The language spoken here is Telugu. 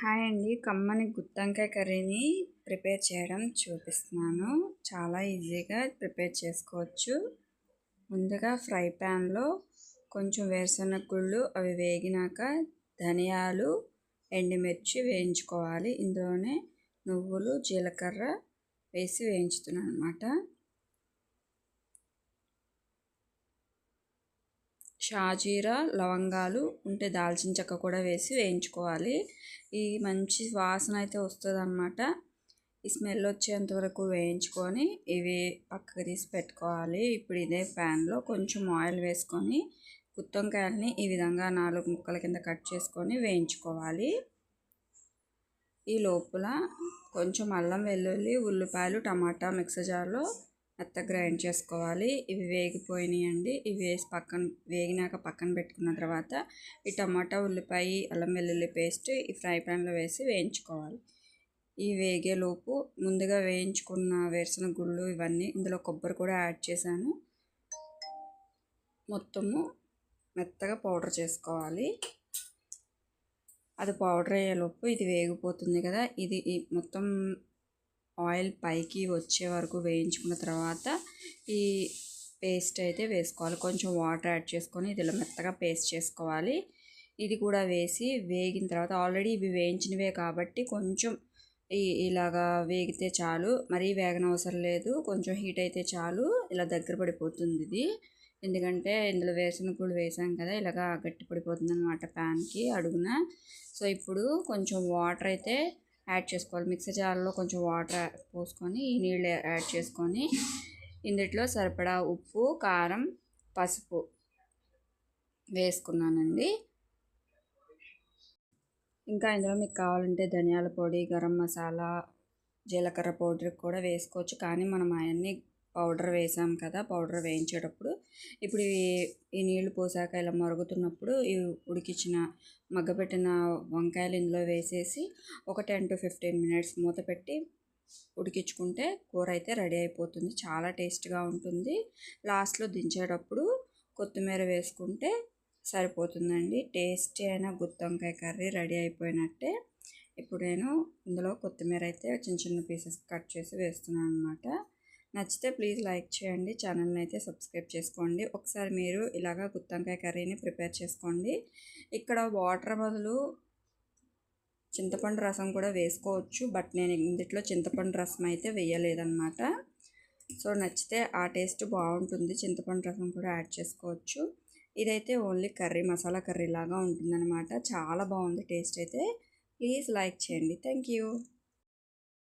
హాయ్ అండి. కమ్మని గుత్తంకాయ కర్రీని ప్రిపేర్ చేయడం చూపిస్తున్నాను. చాలా ఈజీగా ప్రిపేర్ చేసుకోవచ్చు. ముందుగా ఫ్రై ప్యాన్లో కొంచెం వేరుశనగ గుళ్ళు అవి వేగినాక ధనియాలు ఎండుమిర్చి వేయించుకోవాలి. ఇందులోనే నువ్వులు జీలకర్ర వేసి వేయించుతున్నాను అనమాట షాజీరా లవంగాలు ఉంటే దాల్చిన చెక్క కూడా వేసి వేయించుకోవాలి. ఈ మంచి వాసన అయితే వస్తుంది అనమాట ఈ స్మెల్ వచ్చేంత వరకు వేయించుకొని ఇవి పక్కకు తీసి పెట్టుకోవాలి. ఇప్పుడు ఇదే ప్యాన్లో కొంచెం ఆయిల్ వేసుకొని గుత్తొంకాయలని ఈ విధంగా నాలుగు ముక్కల కింద కట్ చేసుకొని వేయించుకోవాలి. ఈ లోపల కొంచెం అల్లం వెల్లుల్లి ఉల్లిపాయలు టమాటా మిక్సర్ జార్లో మెత్త గ్రైండ్ చేసుకోవాలి. ఇవి వేగిపోయినాయండి. ఇవి వేసి పక్కన వేగినాక పక్కన పెట్టుకున్న తర్వాత ఈ టమాటా ఉల్లిపాయ అల్లం వెల్లుల్లి పేస్ట్ ఈ ఫ్రై ప్యాన్లో వేసి వేయించుకోవాలి. ఈ వేగేలోపు ముందుగా వేయించుకున్న వేరుశనగ గుళ్ళు ఇవన్నీ ఇందులో కొబ్బరి కూడా యాడ్ చేశాను. మొత్తము మెత్తగా పౌడర్ చేసుకోవాలి. అది పౌడర్ అయ్యేలోపు ఇది వేగిపోతుంది కదా. ఇది మొత్తం ఆయిల్ పైకి వచ్చే వరకు వేయించుకున్న తర్వాత ఈ పేస్ట్ అయితే వేసుకోవాలి. కొంచెం వాటర్ యాడ్ చేసుకొని ఇది మెత్తగా పేస్ట్ చేసుకోవాలి. ఇది కూడా వేసి వేగిన తర్వాత ఆల్రెడీ ఇవి వేయించినవే కాబట్టి కొంచెం ఇలాగా వేగితే చాలు. మరీ వేగనవసరం లేదు. కొంచెం హీట్ అయితే చాలు. ఇలా దగ్గర పడిపోతుంది ఇది. ఎందుకంటే ఇందులో వేసిన కూడా వేసాం కదా ఇలాగా గట్టి పడిపోతుంది అనమాట ప్యాన్కి అడుగున. సో ఇప్పుడు కొంచెం వాటర్ అయితే యాడ్ చేసుకోవాలి. మిక్సర్ జార్లో కొంచెం వాటర్ పోసుకొని ఈ నీళ్ళు యాడ్ చేసుకొని ఇందులో సరిపడా ఉప్పు కారం పసుపు వేసుకున్నానండి. ఇంకా ఇందులో మీకు కావాలంటే ధనియాల పొడి గరం మసాలా జీలకర్ర పౌడర్ కూడా వేసుకోవచ్చు. కానీ మనం అవన్నీ పౌడర్ వేసాం కదా పౌడర్ వేయించేటప్పుడు. ఇప్పుడు ఈ నీళ్ళు పోసాక ఇలా మరుగుతున్నప్పుడు ఈ ఉడికించిన మగ్గపెట్టిన వంకాయలు ఇందులో వేసేసి ఒక టెన్ టు ఫిఫ్టీన్ మినిట్స్ మూత పెట్టి ఉడికించుకుంటే కూర అయితే రెడీ అయిపోతుంది. చాలా టేస్ట్గా ఉంటుంది. లాస్ట్లో దించేటప్పుడు కొత్తిమీర వేసుకుంటే సరిపోతుందండి. టేస్టీ అయిన గుత్తొంకాయ కర్రీ రెడీ అయిపోయినట్టే. ఇప్పుడు నేను ఇందులో కొత్తిమీర అయితే చిన్న చిన్న పీసెస్ కట్ చేసి వేస్తున్నాను అనమాట నచ్చితే ప్లీజ్ లైక్ చేయండి ఛానల్ని అయితే సబ్స్క్రైబ్ చేసుకోండి. ఒకసారి మీరు ఇలాగా గుత్తంకాయ కర్రీని ప్రిపేర్ చేసుకోండి. ఇక్కడ వాటర్ బదులు చింతపండు రసం కూడా వేసుకోవచ్చు బట్ నేను ఇందులో చింతపండు రసం అయితే వేయలేదన్నమాట. సో నచ్చితే ఆ టేస్ట్ బాగుంటుంది చింతపండు రసం కూడా యాడ్ చేసుకోవచ్చు. ఇదైతే ఓన్లీ కర్రీ మసాలా కర్రీ లాగా ఉంటుందన్నమాట. చాలా బాగుంది టేస్ట్ అయితే. ప్లీజ్ లైక్ చేయండి. Thank you.